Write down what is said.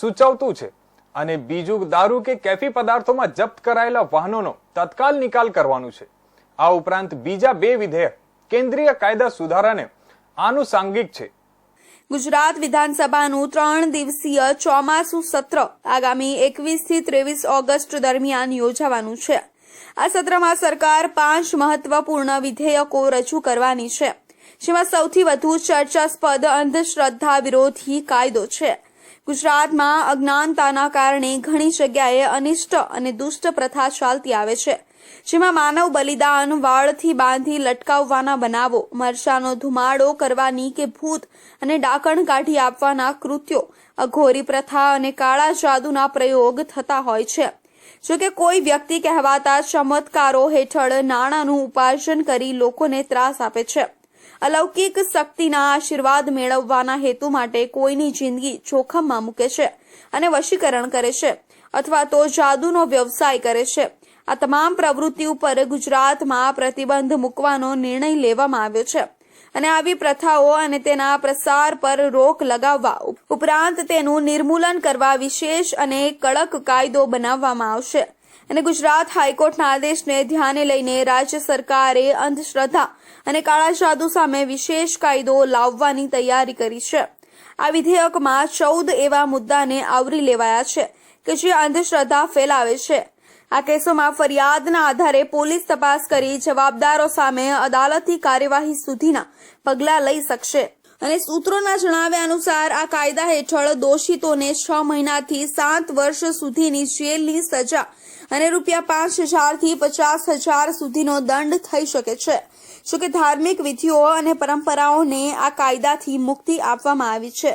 સૂચવતું છે. અને બીજું, દારૂ કે કેફી પદાર્થોમાં જપ્ત કરાયેલા વાહનોનો તત્કાલ નિકાલ કરવાનું છે. આ ઉપરાંત બીજા બે વિધેયક, કેન્દ્રીય કાયદા સુધારાને આનુસાંગિક છે. ગુજરાત વિધાનસભાનું ત્રણ દિવસીય ચોમાસુ સત્ર આગામી એકવીસથી ત્રેવીસ ઓગસ્ટ દરમિયાન યોજાવાનું છે. આ સત્રમાં સરકાર પાંચ મહત્વપૂર્ણ વિધેયકો રજૂ કરવાની છે. જેમાં સૌથી વધુ ચર્ચાસ્પદ અંધશ્રદ્ધા વિરોધી કાયદો છે. ગુજરાતમાં અજ્ઞાનતાના કારણે ઘણી જગ્યાએ અનિષ્ટ અને દુષ્ટ પ્રથા ચાલતી આવે છે. જેમાં માનવ બલિદાન, વાળથી બાંધી લટકાવવાના બનાવો, મરચાનો ધુમાડો કરવાની કે ભૂત અને ડાકણ કાઢી આપવાના કૃત્યો, અઘોરી પ્રથા અને કાળા જાદુના પ્રયોગ થતા હોય છે. જોકે કોઈ વ્યક્તિ કહેવાતા ચમત્કારો હેઠળ નાણાંનું ઉપાર્જન કરી લોકોને ત્રાસ આપે છે. અલૌકિક શક્તિના આશીર્વાદ મેળવવાના હેતુ માટે કોઈની જિંદગી જોખમમાં મૂકે છે અને વશીકરણ કરે છે અથવા તો જાદુનો વ્યવસાય કરે છે. આ તમામ પ્રવૃત્તિ ઉપર ગુજરાતમાં પ્રતિબંધ મૂકવાનો નિર્ણય લેવામાં આવ્યો છે અને આવી પ્રથાઓ અને તેના પ્રસાર પર રોક લગાવવા ઉપરાંત તેનું નિર્મૂલન કરવા વિશેષ અને કડક કાયદો બનાવવામાં આવશે. અને ગુજરાત હાઈકોર્ટના આદેશને ધ્યાને લઈને રાજ્ય સરકારે અંધશ્રદ્ધા અને કાળા જાદુ સામે વિશેષ કાયદો લાવવાની તૈયારી કરી છે. આ વિધેયકમાં ચૌદ એવા મુદ્દાને આવરી લેવાયા છે કે જે અંધશ્રદ્ધા ફેલાવે છે. આ કેસોમાં ફરિયાદના આધારે પોલીસ તપાસ કરી જવાબદારો સામે અદાલતી કાર્યવાહી સુધીના પગલાં લઈ શકશે. અને સૂત્રોના જણાવ્યા અનુસાર આ કાયદા હેઠળ દોષિતોને છ મહિનાથી સાત વર્ષ સુધીની જેલની સજા અને રૂપિયા પાંચ હજારથી પચાસ હજાર સુધીનો દંડ થઈ શકે છે. જોકે ધાર્મિક વિધિઓ અને પરંપરાઓને આ કાયદાથી મુક્તિ આપવામાં આવી છે.